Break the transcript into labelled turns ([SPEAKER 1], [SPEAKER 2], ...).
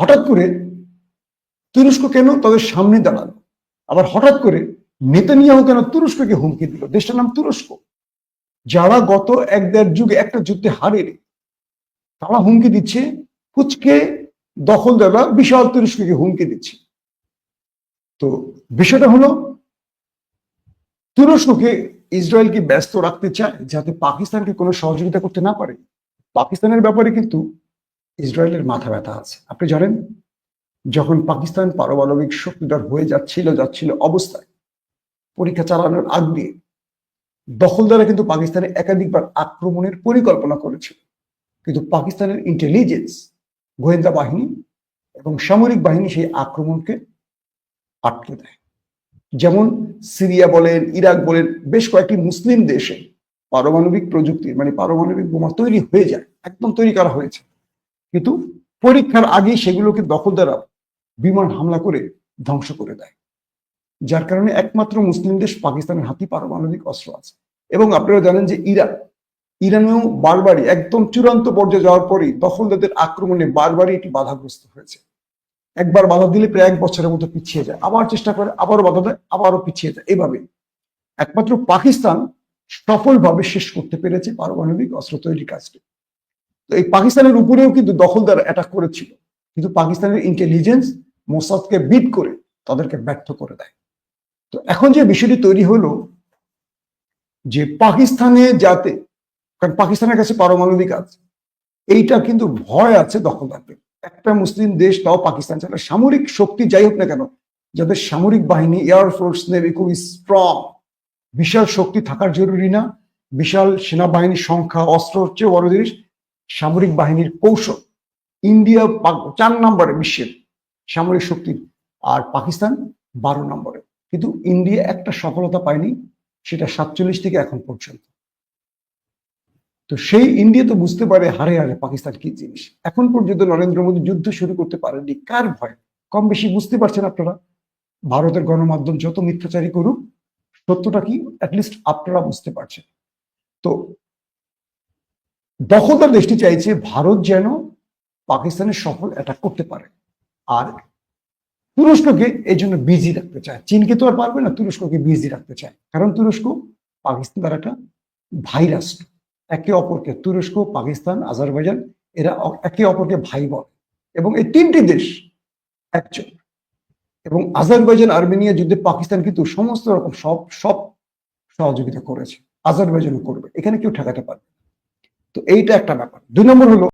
[SPEAKER 1] হঠাৎ করে তুরস্ক কেন তাদের সামনে দাঁড়াল? আবার হঠাৎ করে নেতানিয়াহু কেন তুরস্ককে হুমকি দিল? দেশটার নাম তুরস্ক। যারা গত এক দেড় যুগে একটা যুদ্ধে হারেনি, তারা হুমকি দিচ্ছে ফুচকে দখল দেওয়া বিশাল তুরস্ককে হুমকি দিচ্ছে। তো বিষয়টা হলো, তুরস্ককে ইসরায়েল কি ব্যস্ত রাখতে চায়, যাতে পাকিস্তানকে কোনো সহযোগিতা করতে না পারে? পাকিস্তানের ব্যাপারে কিন্তু ইসরায়েলের মাথা ব্যথা আছে। আপনি জানেন, যখন পাকিস্তান পারমাণবিক শক্তিধর হয়ে যাচ্ছিল যাচ্ছিল অবস্থায়, পরীক্ষা চালানোর আগ দিয়ে দখলদারা কিন্তু পাকিস্তানে একাধিকবার আক্রমণের পরিকল্পনা করেছিল। কিন্তু পাকিস্তানের ইন্টেলিজেন্স গোয়েন্দা বাহিনী এবং সামরিক বাহিনী সেই আক্রমণকে আটকে দেয়। যেমন সিরিয়া বলেন, ইরাক বলেন, বেশ কয়েকটি মুসলিম দেশে পারমাণবিক প্রযুক্তির মানে পারমাণবিক বোমা তৈরি হয়ে যায়, একদম তৈরি করা হয়েছে। কিন্তু পরীক্ষার আগেই সেগুলোকে দখলদারা বিমান হামলা করে ধ্বংস করে দেয়। যার কারণে একমাত্র মুসলিম দেশ পাকিস্তানের হাতি পারমাণবিক অস্ত্র আছে। এবং আপনারা জানেন যে ইরান, ইরানেও বারবারই একদম চূড়ান্ত পর্যায়ে যাওয়ার পরেই দখলদারদের আক্রমণে বারবারই এটি বাধাগ্রস্ত হয়েছে। একবার বাধা দিলে প্রায় এক বছরের মতো পিছিয়ে যায়। আবার চেষ্টা করে, আবারও বাধা দেয়, আবারও পিছিয়ে যায়। এভাবে একমাত্র পাকিস্তান সফলভাবে শেষ করতে পেরেছে পারমাণবিক অস্ত্র তৈরির কাজটি। এই পাকিস্তানের উপরেও কিন্তু দখলদার অ্যাটাক করেছিল। কিন্তু পাকিস্তানের ইন্টেলিজেন্স মোসাদকে বিট করে তাদেরকে ব্যর্থ করে দেয়। তো এখন যে বিষয়টি তৈরি হলো, যে পাকিস্তানে যাতে, কারণ পাকিস্তানের কাছে পারমাণবিক আছে, এইটা কিন্তু ভয় আছে দখলদারদের। একটা মুসলিম দেশ তাও পাকিস্তান ছাড়া সামরিক শক্তি যাই হোক না কেন, যাদের সামরিক বাহিনী এয়ারফোর্স নেভি খুবই স্ট্রং বিশাল শক্তি থাকার জরুরি না, বিশাল সেনাবাহিনীর সংখ্যা অস্ত্র চেয়ে বড় জিনিস সামরিক বাহিনীর কৌশল। ইন্ডিয়া চার নম্বরে বিশ্বের সামরিক শক্তির, আর পাকিস্তান বারো নম্বরে। কিন্তু ইন্ডিয়া একটা সফলতা পায়নি, সেটা সাতচল্লিশ থেকে এখন পর্যন্ত। তো সেই ইন্ডিয়া তো বুঝতে পারে হারে হারে পাকিস্তান কি জিনিস। এখন পর্যন্ত নরেন্দ্র মোদী যুদ্ধ শুরু করতে পারেননি। কার ভয়? কম বেশি বুঝতে পারছেন আপনারা? ভারতের গণমাধ্যম যত মিথ্যাচারী করুক, সত্যটা কি? অ্যাটলিস্ট আপনারা বুঝতে পারছেন। তো দখলদার দেশটি চাইছে ভারত যেন পাকিস্তানের সফল অ্যাটাক করতে পারে। আর তুরস্ককে এই জন্য বিজি রাখতে চায়। চীনকে তো আর পারবে না, তুরস্ককে বিজি রাখতে চায়। কারণ তুরস্ক পাকিস্তান তার একটা ভাই রাষ্ট্র একে অপরকে তুরস্ক, পাকিস্তান, আজারবাইজান, এরা একে অপরকে ভাই বলে। এবং এই তিনটি দেশ একজন। এবং আজারবাইজান, আর্মেনিয়া যুদ্ধে পাকিস্তান কিন্তু সমস্ত রকম সব সব সহযোগিতা করেছে। আজারবাইজানও করবে। এখানে কেউ ঠেকাতে পারবে। তো এইটা একটা ব্যাপার। দুই নম্বর হলো